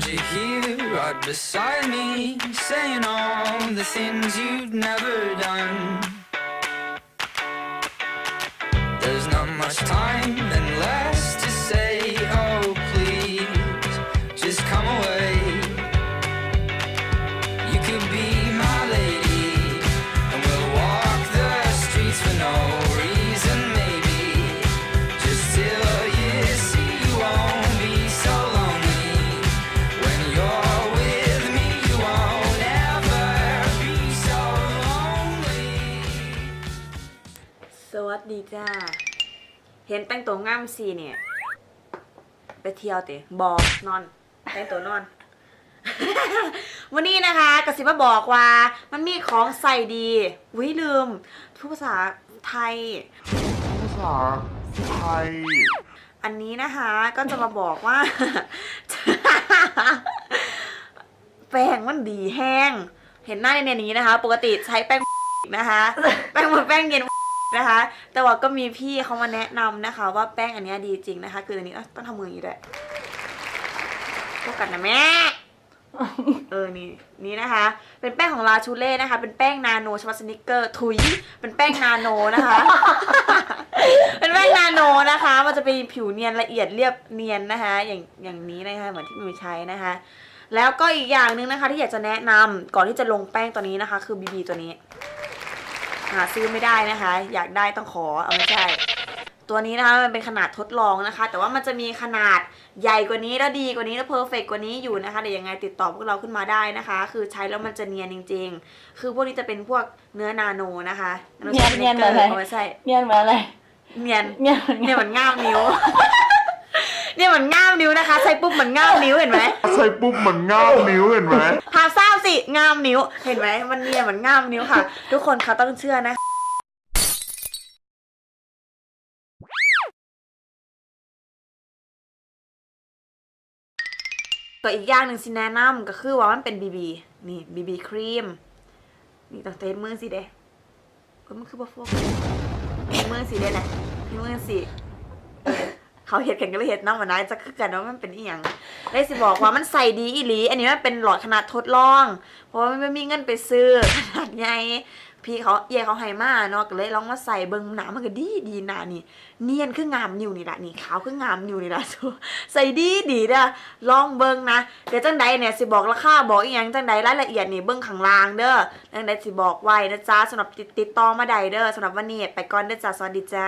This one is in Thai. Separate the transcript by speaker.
Speaker 1: found you here right beside me, saying all the things you'd never done. There's not much time and less to say. Oh, please, just come away. You could be
Speaker 2: สวัสดีจ้า เห็นแต่งตัวงามสีเนี่ย ไปเที่ยวเตะบอกนอน แต่งตัวนอน วันนี้นะคะกสิมาบอกว่า มันมีของใส่ดีวิลืมพูดภาษาไทย
Speaker 3: ภาษาไทย
Speaker 2: อันนี้นะคะก็จะมาบอกว่า แป้งมันดีแห้ง เห็นหน้าในนี้นะคะ ปกติใช้แป้งนะคะ แป้งมันแป้งเย็น นะคะ แต่ว่าก็มีพี่เขามาแนะนำนะคะ ว่าแป้งอันนี้ดีจริงนะคะ คืออันนี้เอ้ยต้องทำมืออย่างนี้ด้วยพวกกันนะแม่เออ นี่ นี่นะคะ เป็นแป้งของลาชูเล่นะคะ เป็นแป้งนาโนชมัสนิกเกอร์ ถุย เป็นแป้งนาโนนะคะ เป็นแป้งนาโนนะคะ มันจะเป็นผิวเนียนละเอียดเรียบเนียนนะคะ อย่าง อย่างนี้นะคะ เหมือนที่มิวใช้นะคะ แล้วก็อีกอย่างหนึ่งนะคะ ที่อยากจะแนะนำก่อนที่จะลงแป้งตัวนี้นะคะ คือบีบีตัวนี้ หาซื้อไม่ได้นะคะ อยากได้ต้องขอเอาไม่ใช่ตัวนี้นะคะมันเป็นขนาดทดลองนะคะ แต่ว่ามันจะมีขนาดใหญ่กว่านี้แล้วดีกว่านี้แล้วเพอร์เฟกกว่านี้อยู่นะคะเดี๋ยวยังไงติดต่อพวกเราขึ้นมาได้นะคะ คือใช้แล้วมันจะเนียนจริง ๆ คือพวกนี้จะเป็นพวกเนื้อนาโนนะคะ
Speaker 4: เนียนเนียนแบบไหน
Speaker 2: อาไม่ใช่
Speaker 4: เนียนมาอะไร
Speaker 2: เนียน
Speaker 4: เนียน
Speaker 2: เนี่ยเหมือนง่ามนิ้ว เนี่ยเหมือนง่ามนิ้วนะคะ ใช้ปุ๊บเหมือนง่ามนิ้วเห็นไหม
Speaker 3: ใส่ปุ๊บเหมือนง่ามนิ้วเห็นไหม
Speaker 2: หาเศร้า สิง่ามนิ้ว เห็นไหมมันเนียนเหมือนง่ามนิ้วค่ะ ทุกคนเขาต้องเชื่อนะตัวอีกอย่างหนึ่งสิแนะนำก็คือว่ามันเป็นบีบีนี่บีบีครีมนี่ต้องเทสมือสิเด้เออมันคือบัฟฟเทสมือสิเด้นะเทสมือสิ เขาเห็ดกันก็เลยเห็ดน้ำมันนายจะคือกันว่ามันเป็นอีหยังได้สิบอกว่ามันใส่ดีอีหลี อันนี้มันเป็นหลอดขนาดทดลอง เพราะว่ามันไม่มีเงินไปซื้อขนาดใหญ่พี่เขาเย่เขาให้มาเนาะก็เลยลองมาใส่เบิ้งหนามันก็ดีดีหนานี่ เนียนคืองามนิ้วนี่แหละนี่ขาวคืองามนิ้วนี่แหละใส่ดีดีเด้อลองเบิ้งนะเดี๋ยวจังใดเนี่ยสิบอกราคาบอกอีหยังจังใดรายละเอียดนี่เบิ้งข้างล่างเด้อจังใดสิบอกไว้นะจ๊ะสำหรับติดติดต่อมาใดเด้อสำหรับวันนี้ไปก่อนเด้อจ้าสวัสดีจ้า